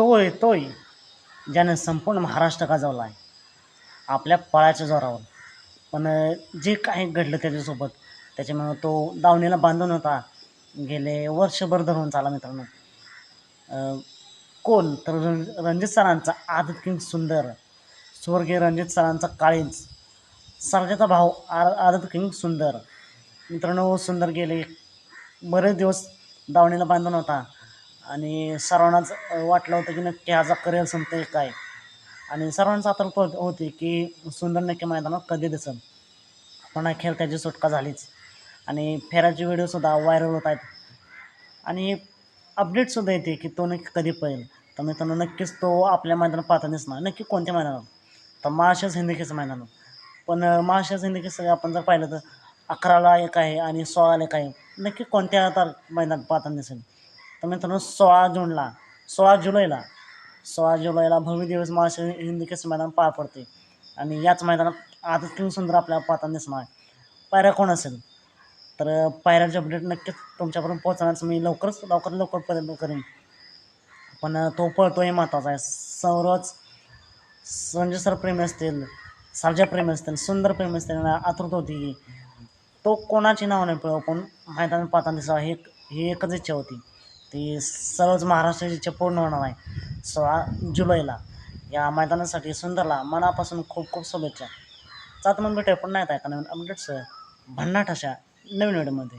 तोय तोय. ज्यानं संपूर्ण महाराष्ट्र गाजवला आहे. आपल्या पळाच्या जोरावर. पण जे काही घडलं त्याच्यासोबत त्याच्यामुळं तो दावणीला बांधून होता. गेले वर्षभर धरून चाला मित्रांनो. कोण? तर रणजित सरांचा आदत किंग सुंदर. स्वर्गीय रणजित सरांचा काळींच. सरजाचा भाऊ आर आदत किंग सुंदर. मित्रांनो सुंदर गेले. बरेच दिवस दावणीला बांधून होता. आणि सर्वांनाच वाटलं होतं की नक्की ह्याचा करिअर संपतंय काय? आणि सर्वांचं आतुरता होत- होती की सुंदर नक्की मैदानात कधी दिसेल पण अखेर त्याची सुटका झालीच. आणि फेराचे व्हिडिओसुद्धा व्हायरल होत आहेत. आणि अपडेटसुद्धा येते की तो नक्की कधी पळेल. तर मित्रांनो नक्कीच तो आपल्या मैदानात पाहता दिसणार. नक्की कोणत्या मैदानात तर महाराष्ट्र हिंदकीचं मैदानात पण अं, महाराष्ट्र हिंदकेचं आपण जर पाहिलं तर अकराला एक आहे आणि सोळाला एक आहे. नक्की कोणत्या तार मैदानात पाहताना दिसेल? तर मित्रांनो सोळा जूनला सोळा जुलैला सोळा जुलैला भव्य दिवस महाराष्ट्र हिंदकेचं मैदान पार पडते आणि याच मैदानात आता किंग सुंदर आपल्याला पाहताना दिसणार आहे. पायऱ्या कोण असेल? तर पायऱ्याचे अपडेट नक्कीच तुमच्यापर्यंत पोहोचण्याचं मी लवकरच लवकर लवकर पर्यंत करेन. पण तो पळतो महत्त्वाचा आहे. सर्वच संजय सर प्रेमी असतील सर्जा प्रेमी असतील सुंदर प्रेमी असतील यांना आतुरता होती की तो कोणाची नाव नाही पळव पण मैदान पाहताना दिसावा हे एक ही एकच इच्छा होती. ती सर्वच महाराष्ट्राची इच्छा पूर्ण होणार आहे. सोळा जुलैला या मैदानासाठी सुंदरला मनापासून खूप खूप शुभेच्छा. चात मग भेटूया पण येत आहे का नवीन अपडेट्स भन्नाट अशा नवीन व्हिडिओमध्ये